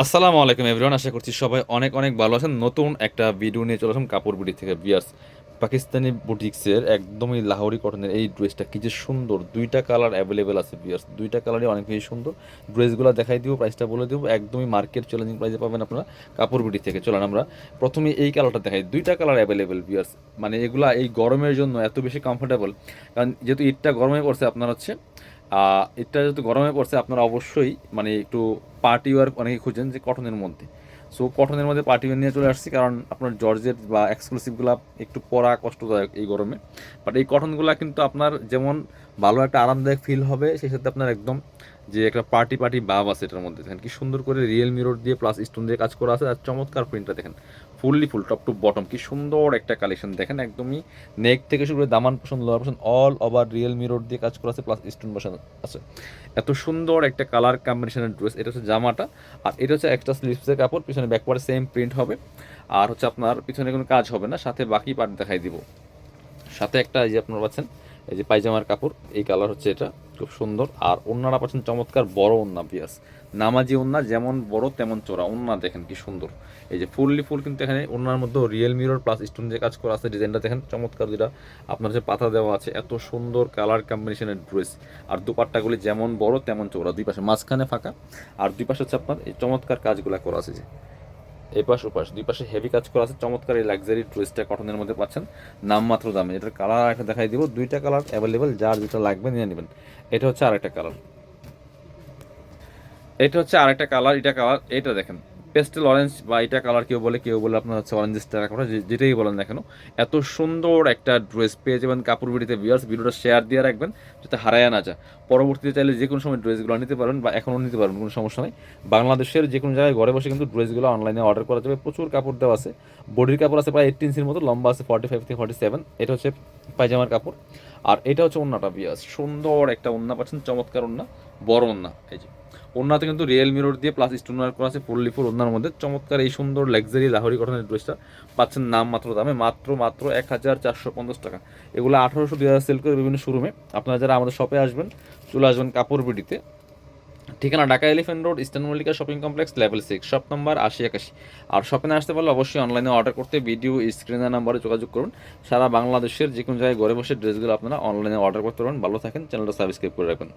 আসসালামু আলাইকুম এভরিওয়ান আশা করছি সবাই অনেক অনেক ভালো আছেন। নতুন একটা ভিডিও নিয়ে চলে আসলাম কাপড় বুটি থেকে। বিয়ার্স পাকিস্তানি বুটিক্সের একদমই লাহোরি কটনের এই ড্রেসটা কি যে সুন্দর। দুইটা কালার অ্যাভেলেবেল আছে বিয়ার্স দুইটা কালারই অনেক বেশি সুন্দর। ড্রেসগুলো দেখাই দিব প্রাইসটা বলে দিব। একদমই মার্কেট চ্যালেঞ্জিং প্রাইসে পাবেন আপনারা কাপড় বুটি থেকে। চলেন আমরা প্রথমে এই কালারটা দেখাই। দুইটা কালার অ্যাভেলেবেল বিয়ার্স মানে এগুলা এই গরমের জন্য এত বেশি কমফোর্টেবল কারণ যেহেতু ঈদটা গরমে পড়ছে, আপনার হচ্ছে এটা যেহেতু গরমে পড়ছে, আপনারা অবশ্যই মানে একটু পার্টি ওয়ার অনেকে খুঁজছেন যে কটনের মধ্যে। সো কটনের মধ্যে পার্টি ওয়ার নিয়ে চলে আসছি কারণ আপনার জর্জের বা এক্সক্লুসিভগুলো একটু পরা কষ্টদায়ক এই গরমে। বাট এই কটনগুলো কিন্তু আপনার যেমন ভালো একটা আরামদায়ক ফিল হবে, সেই সাথে আপনার একদম যে একটা পার্টি পার্টি ভাব আছে এটার মধ্যে, দেখেন কি সুন্দর করে রিয়েল মিরর দিয়ে প্লাস স্টোন দিয়ে কাজ করা আছে আর চমৎকার প্রিন্টটা দেখেন fully full top to bottom কি সুন্দর একটা কালেকশন দেখেন একদমই নেক থেকে শুরু করে দামান পোষণ লোয়ার পোষণ অল ওভার রিয়েল মিরর দিয়ে কাজ করা আছে প্লাস স্টোন বসানো আছে। এত সুন্দর একটা কালার কম্বিনেশনের ড্রেস এটা হচ্ছে জামাটা, আর এটা হচ্ছে একটা স্লিভসের কাপড়, পিছনে ব্যাকওয়ার্ড সেম প্রিন্ট হবে, আর হচ্ছে আপনার পিছনে কোনো কাজ হবে না, সাথে বাকি পার্ট দেখাই দিব। সাথে একটা এই যে আপনারা পাচ্ছেন এই যে পায়জামার কাপড়, এই কালার হচ্ছে এটা, খুব সুন্দর। আর ওন্নারা পাচ্ছেন চমৎকার বড় ওন্না পিয়াস নামাজি ওন্না, যেমন বড় তেমন চোরা ওন্না দেখেন কি সুন্দর। এই যে ফুললি ফুল কিন্তু এখানে ওন্নার মধ্যে রিয়েল মিরর প্লাস স্টোন যে কাজ করা আছে ডিজাইনটা দেখেন চমৎকার যেটা আপনার যে পাতা দেওয়া আছে। এত সুন্দর কালার কম্বিনেশনের ড্রেস আর দুপাট্টাগুলি যেমন বড় তেমন চোরা দুই পাশে মাঝখানে ফাঁকা। আর দুই পাশে হচ্ছে আপনার এই চমৎকার কাজগুলো করা আছে যে। এই পাশ ওপাশ, দুই পাশে হেভি কাজ করা আছে, চমৎকার এই লাক্সারি ড্রেসটা কটনের মধ্যে পাচ্ছেন। নাম মাত্র দামে এটার কালার একটা দেখাই দিব, দুইটা কালার অ্যাভেলেবেল যার যেটা লাগবে নিয়ে নেবেন। এটা হচ্ছে আরেকটা কালার এটা হচ্ছে আরেকটা কালার এটা কালার এটা দেখেন। পেস্টেল অরেঞ্জ বা এটা কালার কেউ বলে কেউ বলে আপনার হচ্ছে অরেঞ্জ স্টার কাপড় যেটাই বলেন না কেন, এত সুন্দর একটা ড্রেস পেয়ে যাবেন কাপড় বিড়িতে ভিউয়ার্স ভিডিওটা শেয়ার দিয়ে রাখবেন যাতে হারায় না যায়। পরবর্তীতে চাইলে যে কোনো সময় ড্রেসগুলো নিতে পারবেন বা এখনও নিতে পারবেন কোনো সমস্যা নেই। বাংলাদেশের যে কোনো জায়গায় ঘরে বসে কিন্তু ড্রেসগুলো অনলাইনে অর্ডার করা যাবে। প্রচুর কাপড় দেওয়া আছে। বডির কাপড় আছে প্রায় এইট ইঞ্চির মতো, লম্বা আছে ফর্টি ফাইভ থেকে ফর্টি সেভেন এটা হচ্ছে পায়জামার কাপড়। আর এটা হচ্ছে ওন্নাটা বিয়াস সুন্দর একটা ওন্না পাচ্ছেন, চমৎকার ওন্না বড় ওন্না এই যে ওন্নাতে কিন্তু রিয়েল মিরর দিয়ে প্লাস স্টোন ওয়ার্ক করা আছে ফুললি ফুল ওন্নার মধ্যে। চমৎকার এই সুন্দর লাক্সারি লাহোরি কটনের ড্রেসটা পাচ্ছেন নাম মাত্র দামে, মাত্র মাত্র এক হাজার চারশো পঞ্চাশ টাকা। এগুলো আঠারোশো দুই হাজার সেল করে বিভিন্ন শোরুমে আপনারা যারা আমাদের শপে আসবেন, চলে আসবেন কাপড় বিডিতে ঠিকানা Dhaka elephant road, eastern Mallika shopping complex, level six, shop number আশি একাশি। আর শপে না আসতে পারলে অবশ্যই অনলাইনে অর্ডার করতে ভিডিও স্ক্রিনের নাম্বারে যোগাযোগ করুন। সারা বাংলাদেশের যে কোনো জায়গায় ঘরে বসে ড্রেসগুলো আপনারা অনলাইনে অর্ডার করতে পারবেন। ভালো থাকেন চ্যানেলটা সাবস্ক্রাইব করে রাখবেন